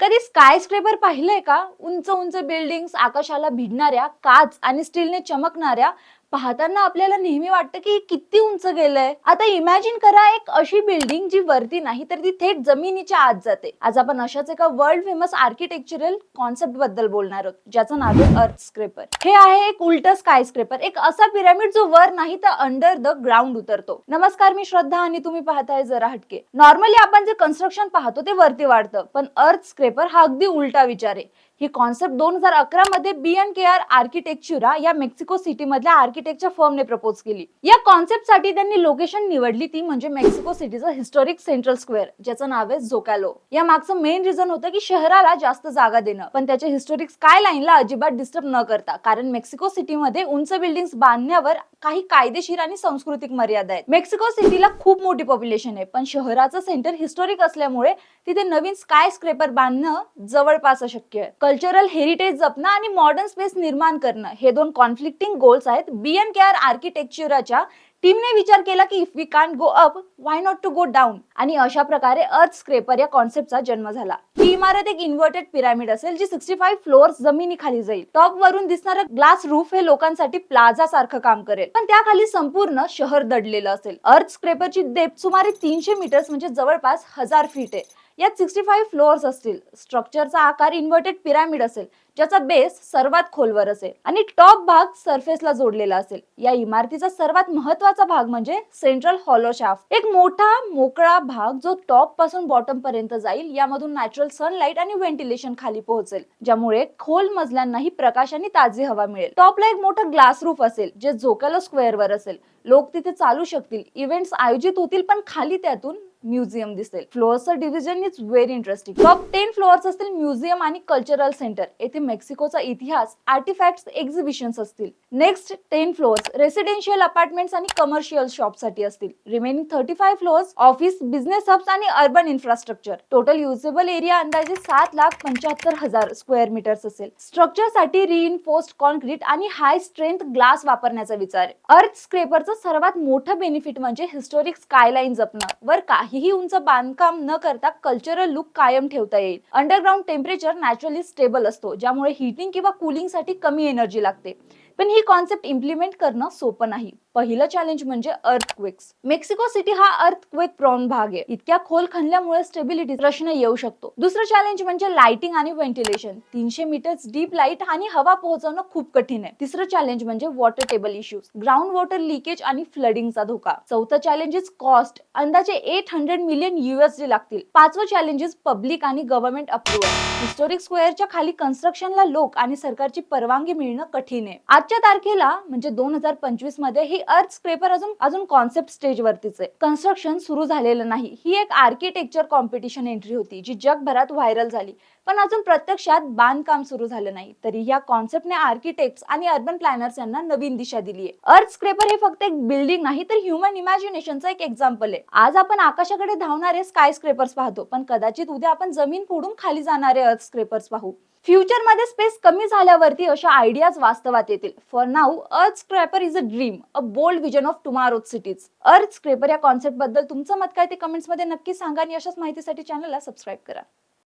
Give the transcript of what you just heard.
कधी sky scraper पाहिलंय का? उंच उंच बिल्डिंग्स आकाशाला भिडणाऱ्या काच आणि स्टीलने चमकणाऱ्या पाहताना आपल्याला नेहमी वाटतं की किती उंच गेलंय. आता इमॅजिन करा एक अशी बिल्डिंग जी वरती नाही तर ती थेट जमिनीच्या आत जाते. आज आपण अशाच एका वर्ल्ड फेमस आर्किटेक्चरल कॉन्सेप्टबद्दल बोलणार आहोत ज्याचं नाव आहे अर्थ स्क्रेपर हे आहे एक उलट स्काय स्क्रेपर एक असा पिरामिड जो वर नाही तर अंडर द ग्राउंड उतरतो. नमस्कार मी श्रद्धा आणि तुम्ही पाहताय जरा हटके. नॉर्मली आपण जे कन्स्ट्रक्शन पाहतो ते वरती वाढतं. पण अर्थ स्क्रेपर हा अगदी उलटा विचार आहे. ही कॉन्सेप्ट दोन हजार अकरा मध्ये बी एन के आर आर्किटेक्चुरा या मेक्सिको सिटी मधल्या आर्किटेक्चर फर्मने प्रपोज केली. या कॉन्सेप्टसाठी त्यांनी लोकेशन निवडली ती म्हणजे मेक्सिको सिटीचं हिस्टॉरिक सेंट्रल स्क्वेअर ज्याचं नाव आहे झोकॅलो या मागचं मेन रिझन होतं की शहराला जास्त जागा देणं पण त्याच्या हिस्टॉरिक स्काय लाईनला अजिबात डिस्टर्ब न करता कारण मेक्सिको सिटीमध्ये उंच बिल्डिंग बांधण्यावर काही कायदेशीर आणि सांस्कृतिक मर्यादा आहेत. मेक्सिको सिटीला खूप मोठी पॉप्युलेशन आहे. पण शहराचं सेंटर हिस्टॉरिक असल्यामुळे तिथे नवीन स्काय स्क्रेपर बांधणं जवळपास अशक्य आहे. कल्चरल हेरिटेज जपणं आणि मॉडर्न स्पेस निर्माण करणं हे दोन कॉन्फ्लिक्टिंग गोल्स आहेत. बी एन के आर आर्किटेक्चराच्या टीमने विचार केला की if we can't go up why not to go down आणि अशा प्रकारे अर्थ स्क्रेपर या कॉन्सेप्टचा जन्म झाला. ही इमारत एक इन्व्हर्टेड पिरामिड असेल जी सिक्स्टी फाईव्ह फ्लोअर्स जमिनीखाली जाईल. टॉप वरून दिसणारं ग्लास रूफ हे लोकांसाठी प्लाझा सारखं काम करेल. पण त्याखाली संपूर्ण शहर दडलेलं असेल. अर्थ स्क्रेपरची डेप सुमारे तीनशे मीटर्स म्हणजे जवळपास हजार फीट आहे. यात सिक्स्टी फाईव्ह फ्लोअर्स असतील. स्ट्रक्चरचा आकार इन्व्हर्टेड पिरामिड असेल ज्याचा बेस सर्वात खोलवर असेल आणि टॉप भाग सरफेसला जोडलेला असेल. या इमारतीचा सर्वात महत्त्वाचा भाग म्हणजे सेंट्रल हॉलो शाफ्ट. एक मोठा मोकळा भाग जो टॉपपासून बॉटम पर्यंत जाईल यामधून नॅचरल सनलाईट आणि व्हेंटिलेशन खाली पोहोचेल ज्यामुळे खोल मजल्यांनाही प्रकाश आणि ताजी हवा मिळेल. टॉपला एक मोठा ग्लास रूफ असेल जे झोकॅलो स्क्वेअरवर असेल. लोक तिथे चालू शकतील. इव्हेंट्स आयोजित होतील पण खाली त्यातून म्युझियम दिसेल. फ्लोअर्सचं division is very interesting top ten floors असतील म्युझियम आणि कल्चरल सेंटर येथे मेक्सिकोचा इतिहास आर्टिफॅक्ट एक्झिबिशन्स असतील. Next ten floors residential apartments आणि कमर्शियल शॉपसाठी असतील. Remaining thirty five floors office business hubs आणि urban infrastructure total usable area अंदाजे सात लाख पंच्याहत्तर हजार स्क्वेअर मीटर्स असेल. स्ट्रक्चरसाठी रिइन्फोर्स्ड कॉन्क्रीट आणि हाय स्ट्रेंथ ग्लास वापरण्याचा विचार. अर्थ स्क्रेपरचं सर्वात मोठं बेनिफिट म्हणजे हिस्टोरिक स्कायलाईन जपणं. वर काही काहीही उंच बांधकाम न करता कल्चरल लुक कायम ठेवता येईल. अंडरग्राऊंड टेम्परेचर नॅचरली स्टेबल असतो ज्यामुळे हिटिंग किंवा कुलिंगसाठी कमी एनर्जी लागते. पण ही कॉन्सेप्ट इम्प्लिमेंट करणं सोपं नाही. पहिलं चॅलेंज म्हणजे अर्थक्वेक्स मेक्सिको सिटी हा अर्थक्वेक प्रॉन भाग आहे. इतक्या खोल खणल्यामुळे स्टेबिलिटी प्रश्न येऊ शकतो. दुसरं चॅलेंज म्हणजे लाइटिंग आणि व्हेंटिलेशन तीनशे मीटर्स डीप लाइट आणि हवा पोहोचवणं खूप कठीण आहे. तिसरं चॅलेंज म्हणजे water table issues ground water leakage आणि फ्लडिंगचा धोका. चौथं चॅलेंज इज कॉस्ट अंदाजे एट हंड्रेड मिलियन युएसडी लागतील. पाचवं चॅलेंज इज पब्लिक आणि गव्हर्नमेंट अप्रुव्हल हिस्टोरिक स्क्वेअरच्या खाली कन्स्ट्रक्शनला लोक आणि सरकारची परवानगी मिळणं कठीण आहे. आजच्या तारखेला म्हणजे दोन हजार पंचवीसमध्ये ही अर्थ स्क्रेपर अजून अजून कॉन्सेप्ट स्टेज वरतीच आहे. कन्स्ट्रक्शन सुरू झालेलं नाही. ही एक आर्किटेक्चर कॉम्पिटिशन एंट्री होती जी जगभरात व्हायरल झाली. पण अजून प्रत्यक्षात बांधकाम सुरू झालं नाही. तरी या कॉन्सेप्टने आर्किटेक्ट आणि अर्बन प्लॅनर्स यांना नवीन दिशा दिली आहे. अर्थ स्क्रेपर हे फक्त एक बिल्डिंग नाही तर ह्युमन इमॅजिनेशनचा एक एक्झाम्पल आहे. आज आपण आकाशाकडे धावणारे स्काय स्क्रेपर्स पाहतो पण कदाचित उद्या आपण जमीन फोडून खाली जाणारे अर्थ स्क्रेपर्स पाहू. फ्युचरमध्ये स्पेस कमी झाल्यावरती अशा आयडियाज वास्तवात येतील. For now earth scraper is a dream a bold vision of tomorrow cities earth scraper या कॉन्सेप्टबद्दल तुमचं मत काय ते कमेंट्समध्ये नक्की सांगा आणि अशाच माहितीसाठी चॅनलला सबस्क्राईब करा.